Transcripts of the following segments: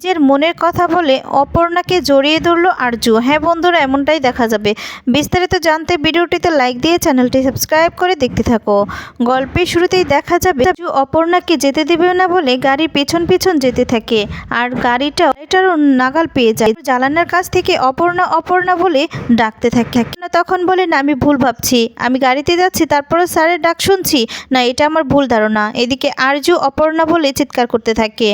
নিজের মনের কথা বলে অপর্ণাকে জড়িয়ে ধরলো আরজু। হ্যাঁ বন্ধুরা, এমনটাই দেখা যাবে। বিস্তারিত জানতে ভিডিওটিতে লাইক দিয়ে চ্যানেলটি সাবস্ক্রাইব করে দেখতে থাকো। গল্পের শুরুতেই দেখা যাবে, আরজু অপর্ণাকে যেতে দেবে না বলে গাড়ির পেছন পেছন যেতে থাকে আর গাড়িটা গাড়িটারও নাগাল পেয়ে যায়। জ্বালানার কাছ থেকে অপর্ণা অপর্ণা বলে ডাকতে থাকে। তখন বলে না আমি ভুল ভাবছি। আমি গাড়িতে যাচ্ছি তারপরে স্যারের ডাক শুনছি। না, এটা আমার ভুল ধারণা। এদিকে আরজু, অপর্ণা বলে চিৎকার করতে থাকে।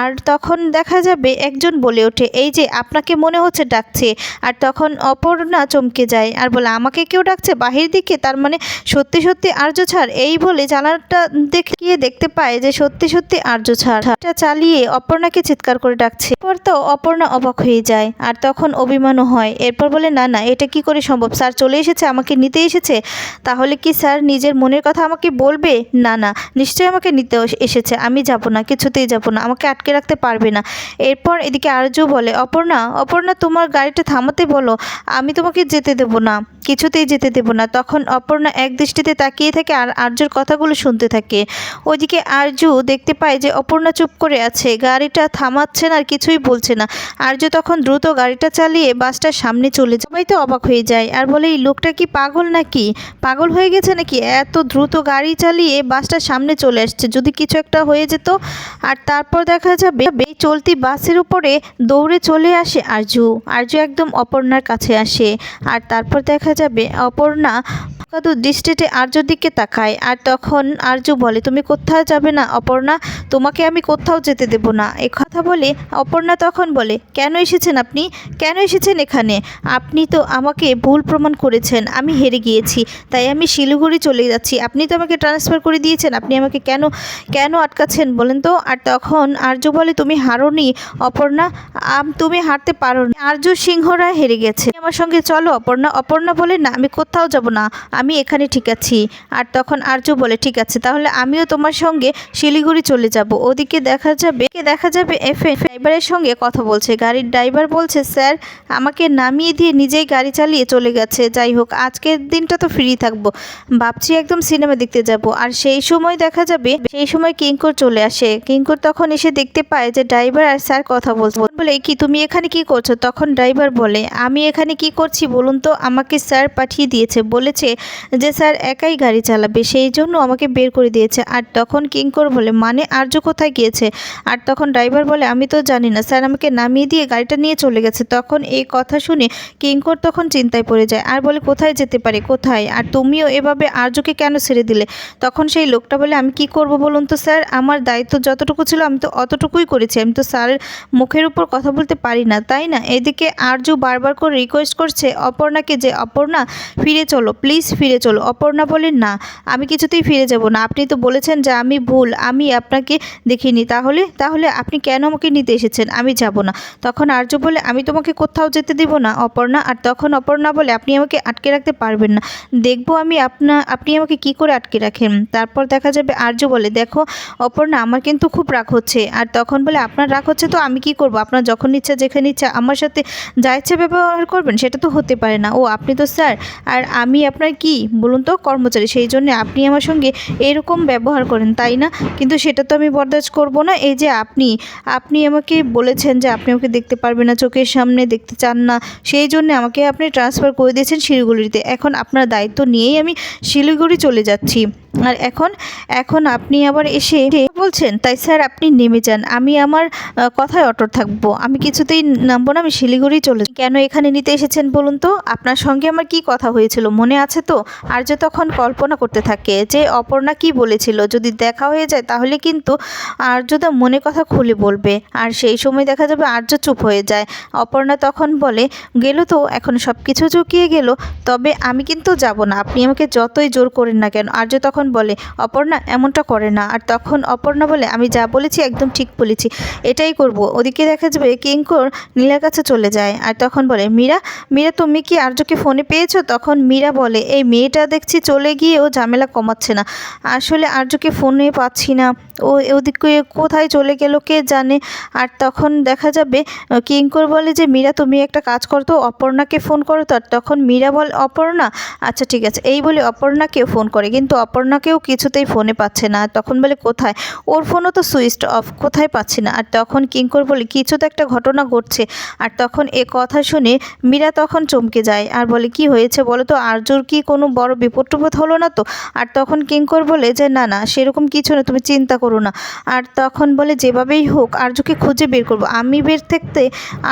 আর তখন দেখা যাবে একজন বলে ওঠে, এই যে, আপনাকে মনে হচ্ছে ডাকছে। আর তখন অপর্ণা চমকে যায় আর বলে, আমাকে কেউ ডাকছে বাহির দিকে? তার মানে সত্যি সত্যি আর্য ছাড়। এই বলে জানালাটা দেখিয়ে দেখতে পায় যে, সত্যি সত্যি আর্য ছাড়। এটা চালিয়ে অপর্ণাকে চিৎকার করে ডাকছে। এরপর তো অপর্ণা অবাক হয়ে যায় আর তখন অভিমানও হয়। এরপর বলে, না না, এটা কি করে সম্ভব? স্যার চলে এসেছে, আমাকে নিতে এসেছে, তাহলে কি স্যার নিজের মনের কথা আমাকে বলবে? না না, নিশ্চয়ই আমাকে নিতে এসেছে, আমি যাব না, কিছুতেই যাব না, আমাকে আটকে রাখতে পারবে না। এরপর এদিকে আরজু বলে, অপর্ণা অপর্ণা তোমার গাড়িটা থামাতে বলো, আমি তোমাকে যেতে দেব না, কিছুতেই যেতে দেব না। তখন অপর্ণা এক দৃষ্টিতে তাকিয়ে থাকে আর আর্যর কথাগুলো শুনতে থাকে। ওইদিকে আরজু দেখতে পায় যে অপর্ণা চুপ করে আছে, গাড়িটা থামাচ্ছে না আর কিছুই বলছে না। আর্য তখন দ্রুত গাড়িটা চালিয়ে বাসটার সামনে চলে যায়। সবাই তো অবাক হয়ে যায়। আর বলে, এই লোকটা কি পাগল নাকি? পাগল হয়ে গেছে নাকি? এত দ্রুত গাড়ি চালিয়ে বাসটা সামনে চলে আসছে। যদি কিছু একটা হয়ে যেত আর তারপর দেখা যাবে, এই চলতি বাসের উপরে দৌড়ে চলে আসে আরজু। আরজু একদম অপর্ণার কাছে আসে। আর তারপর দেখা যাবে, অপর্ণা কত দৃষ্টিতে আর্যর দিকে তাকায় আর তখন আর্য বলে, তুমি কোথাও যাবে না, অপর্ণা? তোমাকে আমি কোথাও যেতে দেব না। এ কথা বলে অপর্ণা তখন বলে, কেন এসেছেন আপনি? কেন এসেছেন এখানে? আপনি তো আমাকে ভুল প্রমাণ করেছেন, আমি হেরে গিয়েছি, তাই আমি শিলিগুড়ি চলে যাচ্ছি। আপনি তো আমাকে ট্রান্সফার করে দিয়েছেন, আপনি আমাকে কেন কেন আটকাচ্ছেন বলেন তো? আর তখন আর্য বলে, তুমি হারোনি, অপর্ণা তুমি হারতে পারো না আর্য সিংহরা হেরে গেছে। আমার সঙ্গে চলো অপর্ণা। অপর্ণা বলে, না, আমি কোথাও যাব না। আমি এখানে ঠিক আছি। আর তখন আর্য বলে, ঠিক আছে, তাহলে আমিও তোমার সঙ্গে শিলিগুড়ি চলে যাব। ওদিকে দেখা যাবে দেখা যাবে এফ ড্রাইভারের সঙ্গে কথা বলছে। গাড়ির ড্রাইভার বলছে, স্যার, আমাকে নামিয়ে দিয়ে নিজেই গাড়ি চালিয়ে চলে গেছে। যাই হোক, আজকের দিনটা তো ফ্রি থাকব। ভাবছি একদম সিনেমা দেখতে যাব। আর সেই সময় দেখা যাবে, সেই সময় কিঙ্কর চলে আসে। কিঙ্কর তখন এসে দেখতে পায় যে ড্রাইভার আর স্যার কথা বলছে। বলে, কি, তুমি এখানে কি করছ? তখন ড্রাইভার বলে, আমি এখানে কি করছি বলুন তো? আমাকে স্যার পাঠিয়ে দিয়েছে। বলেছে যে স্যার একাই গাড়ি চালাবে, সেই জন্য আমাকে বের করে দিয়েছে। আর তখন কিঙ্কর বলে মানে আর্য কোথায় গিয়েছে? আর তখন ড্রাইভার বলে, আমি তো জানি না, স্যার আমাকে নামিয়ে দিয়ে গাড়িটা নিয়ে চলে গেছে। তখন এই কথা শুনে কিঙ্কর তখন চিন্তায় পড়ে যায়, আর বলে, কোথায় যেতে পারে, কোথায়? আর তুমিও এভাবে আর্যকে কেন ছেড়ে দিলে? তখন সেই লোকটা বলে, আমি কি করব বলুন তো, স্যার? আমার দায়িত্ব যতটুকু ছিল, আমি তো অতটুকুই করেছি। আমি তো স্যারের মুখের উপর কথা বলতে পারি না, তাই না? এদিকে আর্য বারবার করে রিকোয়েস্ট করছে, অপর্ণাকে যে অপর্ণা, ফিরে চলো প্লিজ ফিরে চলো। অপর্ণা বলেন না, আমি কিছুতেই ফিরে যাব না। আপনি তো বলেছেন যে আমি ভুল, আমি আপনাকে দেখিনি। তাহলে তাহলে আপনি কেন আমাকে নিতে এসেছেন? আমি যাব না। তখন আর্য বলে, আমি তোমাকে কোথাও যেতে দেব না, অপর্ণা। আর তখন অপর্ণা বলে, আপনি আমাকে আটকে রাখতে পারবেন না। দেখব আমি আপনা, আপনি আমাকে কি করে আটকে রাখেন? তারপর দেখা যাবে আর্য বলে, দেখো, অপর্ণা, আমার কিন্তু খুব রাগ হচ্ছে। আর তখন বলে, আপনার রাগ হচ্ছে তো, আমি কি করব? আপনার যখন ইচ্ছা, যেখানে ইচ্ছা, আমার সাথে যা ইচ্ছা ব্যবহার করবেন, সেটা তো হতে পারে না। ও, আপনি তো স্যার, আর আমি আপনার কি বলুন তো কর্মচারী? সেই জন্য আপনি আমার সঙ্গে এরকম ব্যবহার করেন, তাই না? কিন্তু সেটা তো আমি বরদাস্ত করব না। এই যে আপনি আপনি আমাকে বলেছেন যে আপনি আমাকে দেখতে পারবেন না, চোখের সামনে দেখতে চান না। সেই জন্য আমাকে আপনি ট্রান্সফার করে দিয়েছেন শিলিগুড়িতে। এখন আপনার দায়িত্ব নিয়েই আমি শিলিগুড়ি চলে যাচ্ছি। আর এখন এখন আপনি আবার এসে বলছেন, তাই স্যার আপনি নেমে যান। আমি আমার কথায় অটল থাকব। আমি কিছুতেই নামবো না, আমি শিলিগুড়ি চলে। কেন এখানে নিতে এসেছেন বলুন তো? আপনার সঙ্গে আমার কি কথা হয়েছিল? মনে আছে তো? আর্য তখন কল্পনা করতে থাকে যে অপর্ণা কি বলেছিল? যদি দেখা হয়ে যায় তাহলে কিন্তু আর্য তো মনে কথা খুলে বলবে। আর সেই সময় দেখা যাবে আর্য চুপ হয়ে যায়। অপর্ণা তখন বলে, গেল তো, এখন সব কিছু চুকিয়ে গেল। তবে আমি কিন্তু যাব না। আপনি আমাকে যতই জোর করেন না কেন? আর্য তখন বলে, অপর্ণা, এমনটা করে না। আর তখন অপর্ণা বলে আমি যা বলেছি একদম ঠিক বলেছি। এটাই করব। ওদিকে দেখা যাবে কিঙ্কর নীলার কাছে চলে যায় আর তখন বলে, মীরা মীরা, তুমি কি আর্যকে ফোনে পেয়েছ? তখন মীরা বলে, এই মেয়েটা দেখছি চলে গিয়েও ঝামেলা কমাচ্ছে না। আসলে আর্যকে ফোনে পাচ্ছি না। ও ওদিকে কোথায় চলে গেল কে জানে? আর তখন দেখা যাবে কিঙ্কর বলে যে, মীরা, তুমি একটা কাজ করতো অপর্ণাকে ফোন করো তো। আর তখন মীরা বলে, অপর্ণা? আচ্ছা ঠিক আছে। এই বলে অপর্ণাকেও ফোন করে, কিন্তু অপর্ণাকেও কিছুতেই ফোনে পাচ্ছে না। তখন বলে, কোথায়? ওর ফোনও তো সুইচ অফ, কোথায় পাচ্ছি না। আর তখন কিঙ্কর বলে, কিছু তো একটা ঘটনা ঘটছে। আর তখন এ কথা শুনে মীরা তখন চমকে যায়। আর বলে, কি হয়েছে বলো তো? আর্যর কি কোনো বড় বিপদ টিপদ হলো না তো? আর তখন কিঙ্কর বলে যে, না না, সেরকম কিছু না, তুমি চিন্তা করো না। আর তখন বলে, যেভাবেই হোক আর্যকে খুঁজে বের করব। আমি বের থাকতে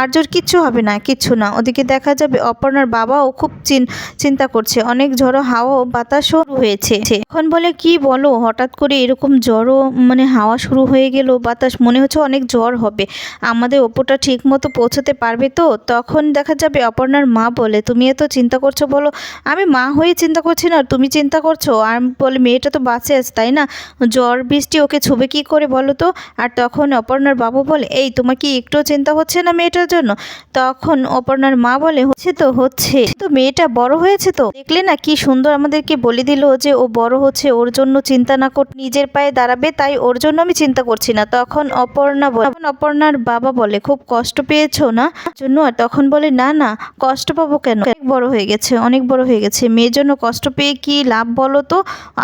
আর্যর কিচ্ছু হবে না, কিচ্ছু না। ওদিকে দেখা যাবে অপর্ণার বাবাও খুব চিন, চিন্তা করছে। অনেক ঝড়ো হাওয়া বাতাসও হয়েছে এখন বলে, কি বলো? হঠাৎ করে এরকম ঝড়ো মানে হাওয়া শুরু হয়ে গেল, বাতাস, মনে হচ্ছে অনেক জ্বর হবে। আমাদের ওপোটা ঠিক মতো পৌঁছাতে পারবে তো? তখন দেখা যাবে অপর্ণার মা বলে, তুমি এত চিন্তা করছ বলো। আমি মা হয়ে চিন্তা করছি না, তুমি চিন্তা করছ? আর বলে, মেয়েটা তো বাঁচে আছে, তাই না? জ্বর, বৃষ্টি, ওকে ছুবে কি করে বলো তো? আর তখন অপর্ণার বাবু বলে, এই, তোমার কি একটু চিন্তা হচ্ছে না মেয়েটার জন্য? তখন অপর্ণার মা বলে, হচ্ছে তো হচ্ছে। তো মেয়েটা বড় হয়েছে তো? দেখলে না কি সুন্দর আমাদেরকে বলে দিল যে, ও বড় হচ্ছে, ওর জন্য চিন্তা না কর, নিজের পায়ে দাঁড়াবে, তাই ওর জন্য আমি চিন্তা করছি না। তখন অপর্ণা তখন অপর্ণার বাবা বলে, খুব কষ্ট পেয়েছ না? জন্য আর তখন বলে, না না, কষ্ট পাবো কেন? অনেক বড় হয়ে গেছে, অনেক বড় হয়ে গেছে। মেয়ের জন্য কষ্ট পেয়ে কি লাভ বলো তো?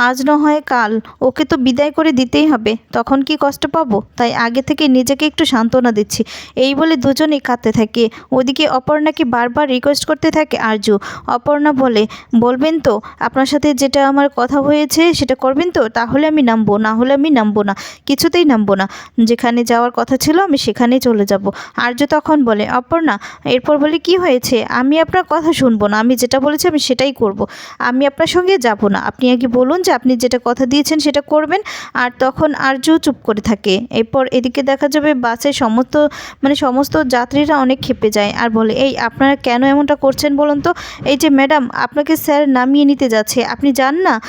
আজ না হয় কাল। ওকে তো বিদায় করে দিতেই হবে। তখন কি কষ্ট পাবো? তাই আগে থেকে নিজেকে একটু সান্ত্বনা দিচ্ছি। এই বলে দুজনেই কাঁদতে থাকে। ওদিকে অপর্ণাকে বারবার রিকোয়েস্ট করতে থাকে আরজু। অপর্ণা বলে, বলবেন তো, আপনার সাথে যেটা আমার কথা হয়েছে সেটা করবেন তো? তাহলে আমি নামবো, না হলে আমি নামবো না। কিছুতেই নামবো না। যেখানে যাওয়ার কথা ছিল আমি সেখানেই চলে যাব। আর্য তখন বলে, অপর্ণা, এরপর বলে কি হয়েছে? আমি আপনার কথা শুনব না। আমি যেটা বলেছি আমি সেটাই করব। আমি আপনার সঙ্গে যাব না। আপনি আগে বলুন যে আপনি যেটা কথা দিয়েছেন সেটা করবেন। আর তখন আর্য চুপ করে থাকে। এরপর এদিকে দেখা যাবে বাসে সমস্ত মানে সমস্ত যাত্রীরা অনেক ক্ষেপে যায় আর বলে, এই, আপনারা কেন এমনটা করছেন বলুন তো? এই যে ম্যাডাম, আপনাকে স্যার নামিয়ে নিতে যাচ্ছে। আপনি যান না?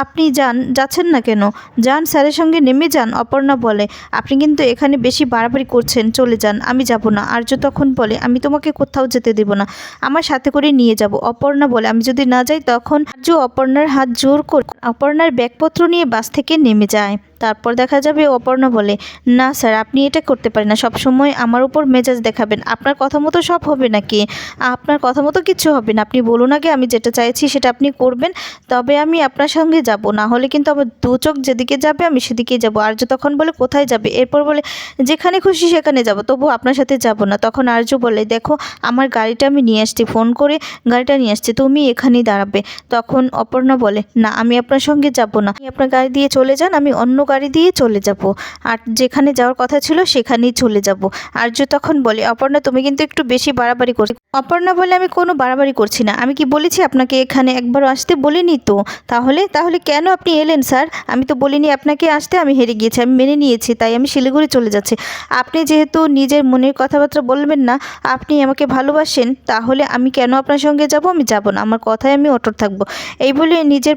আপনি যান, যাচ্ছেন না কেন? যান, স্যারের সঙ্গে নেমে যান, অপর্ণা বলে, আপনি কিন্তু এখানে বেশি বাড়াবাড়ি করছেন, চলে যান, আমি যাব না। আর্য তখন বলে, আমি তোমাকে কোথাও যেতে দেব না, আমার সাথে করে নিয়ে যাব। অপর্ণা বলে, আমি যদি না যাই তখন আর্য অপর্ণার হাত জোর করে অপর্ণার ব্যাগপত্র নিয়ে বাস থেকে নেমে যায়। তারপর দেখা যাবে অপর্ণা বলে, না স্যার, আপনি এটা করতে পারেন না। সবসময় আমার উপর মেজাজ দেখাবেন। আপনার কথা মতো সব হবে নাকি? আপনার কথা মতো কিচ্ছু হবে না। আপনি বলুন আগে, আমি যেটা চাইছি সেটা আপনি করবেন। তবে আমি আপনার সঙ্গে যাব। না হলে কিন্তু আমার দু চোখ যেদিকে যাবে, আমি সেদিকেই যাব। আর্য তখন বলে, কোথায় যাবে? এরপর বলে, যেখানে খুশি সেখানে যাব। তবু আপনার সাথে যাব না। তখন আর্য বলে, দেখো, আমার গাড়িটা আমি নিয়ে আসছি। ফোন করে গাড়িটা নিয়ে আসছি। তুমি এখানেই দাঁড়াবে। তখন অপর্ণা বলে, না, আমি আপনার সঙ্গে যাব না। আপনি আপনার গাড়ি দিয়ে চলে যান। আমি অন্য গাড়ি দিয়ে চলে যাব। আর যেখানে যাওয়ার কথা ছিল সেখানেই চলে যাব। আর্য তখন বলে, অপর্ণা, তুমি কিন্তু একটু বেশি বাড়াবাড়ি করছ অপর্ণা বলে আমি কোনো বাড়াবাড়ি করছি না। আমি কি বলেছি আপনাকে এখানে একবার আসতে বলিনি তো? তাহলে তাহলে কেন আপনি এলেন, স্যার? আমি তো বলিনি আপনাকে আসতে, আমি হেরে গিয়েছি, আমি মেনে নিয়েছি, তাই আমি শিলিগুড়ি চলে যাচ্ছি। আপনি যেহেতু নিজের মনের কথাবার্তা বলবেন না, আপনি আমাকে ভালোবাসেন, তাহলে আমি কেন আপনার সঙ্গে যাব? আমি যাব না, আমার কথায় আমি অটল থাকব। এই বলে নিজের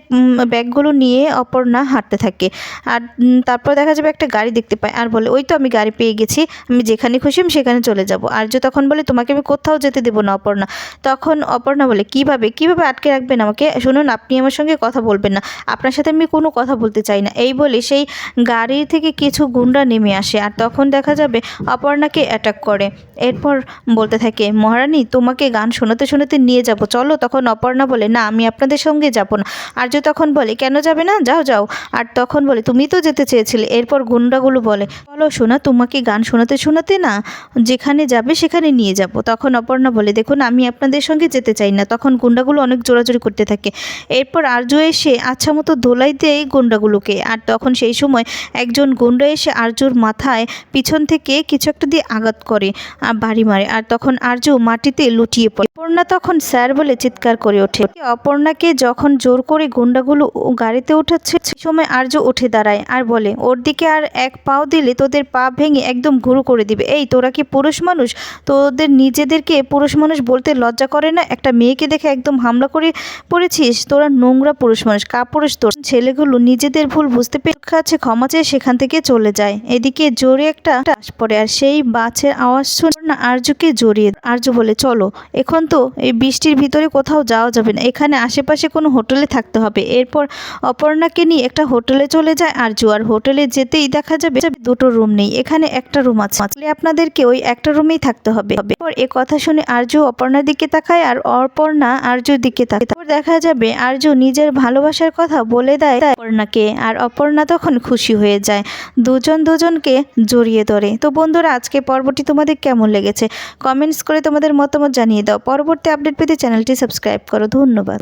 ব্যাগগুলো নিয়ে অপর্ণা হাঁটতে থাকে। আর তারপর দেখা যাবে একটা গাড়ি দেখতে পায়। আর বলে, ওই তো আমি গাড়ি পেয়ে গেছি, আমি যেখানে খুশি আমি সেখানে চলে যাব। আর্য তখন বলে, তোমাকে আমি কোথাও যেতে দেবো না, অপর্ণা। তখন অপর্ণা বলে, কীভাবে? কীভাবে আটকে রাখবেন আমাকে? শুনুন, আপনি আমার সঙ্গে কথা বলবেন না। আপনার সাথে আমি কোনো কথা বলতে চাই না। এই বলে সেই গাড়ি থেকে কিছু গুন্ডা নেমে আসে। আর তখন দেখা যাবে অপর্ণাকে অ্যাটাক করে। এরপর বলতে থাকে, মহারানী, তোমাকে গান শোনাতে শোনাতে নিয়ে যাব। চলো। তখন অপর্ণা বলে, না, আমি আপনাদের সঙ্গে যাব না। আর্য তখন বলে, কেন যাবে না? যাও যাও। আর তখন বলে, তুমি তো যেতে চেয়েছিলে। এরপর গুন্ডাগুলো বলে চলো শোনা তোমাকে গান শোনাতে শোনাতে না, যেখানে যাবে সেখানে নিয়ে যাব। তখন অপর্ণা বলে, দেখুন, আমি আপনাদের সঙ্গে যেতে চাই না। তখন গুন্ডাগুলো অনেক জোরাজোরি করতে থাকে। এরপর আর্য এসে আচ্ছা মতো ধোলাই দেয় গুন্ডাগুলোকে। আর তখন সেই সময় একজন গুন্ডা এসে আর্যর মাথায় পিছন থেকে কিছু একটা দিয়ে আঘাত করে আর বাড়ি মারে। আর তখন আর্য মাটিতে লুটিয়ে পড়ে। অপর্ণা তখন স্যার বলে চিৎকার করে ওঠে। অপর্ণাকে যখন জোর করে গুন্ডাগুলো গাড়িতে উঠাচ্ছে, সেই সময় আর্য উঠে দাঁড়ায়। আর বলে, ওর দিকে আর এক পাও দিলে তোদের পা ভেঙে একদম ঘুরু করে দিবে। এই, তোরা কি পুরুষ মানুষ? তোদের নিজেদেরকে পুরুষ মানুষ বলতে লজ্জা করে না? একটা মেয়েকে দেখে একদম হামলা করে পড়েছিস? তোরা নোংরা পুরুষ মানুষ, কাপুরুষ তোর। ছেলেগুলো নিজেদের ভুল বুঝতে পেরে কাছে ক্ষমা চেয়ে সেখান থেকে চলে যায়। এদিকে জোরে একটা টাস পড়ে, আর সেই বাছের আওয়াজ শুনে না আর্যকে জড়িয়ে আর্য বলে, চলো, এখন তো এই বৃষ্টির ভিতরে কোথাও যাওয়া যাবে না। এখানে আশেপাশে কোনো হোটেলে থাকতে হবে। এরপর অপর্ণাকে নিয়ে একটা হোটেলে চলে যায় আর্য আর হোটেলে যেতেই দেখা যাবে দুটো রুম নেই, এখানে একটা রুম আছে। আপনাদেরকে ওই একটা রুমেই থাকতে হবে। এরপর এ কথা শুনে আরজু অপর্ণার দিকে তাকায় আর অপর্ণা আরজুর দিকে তাকায়। দেখা যাবে আরজু নিজের ভালোবাসার কথা বলে দেয় অপর্ণাকে আর অপর্ণা তখন খুশি হয়ে যায়। দুজন দুজনকে জড়িয়ে ধরে। তো বন্ধুরা, আজকে পর্বটি তোমাদের কেমন লেগেছে? কমেন্টস করে তোমাদের মতামত জানিয়ে দাও। পরবর্তী আপডেট পেতে চ্যানেলটি সাবস্ক্রাইব করো। ধন্যবাদ।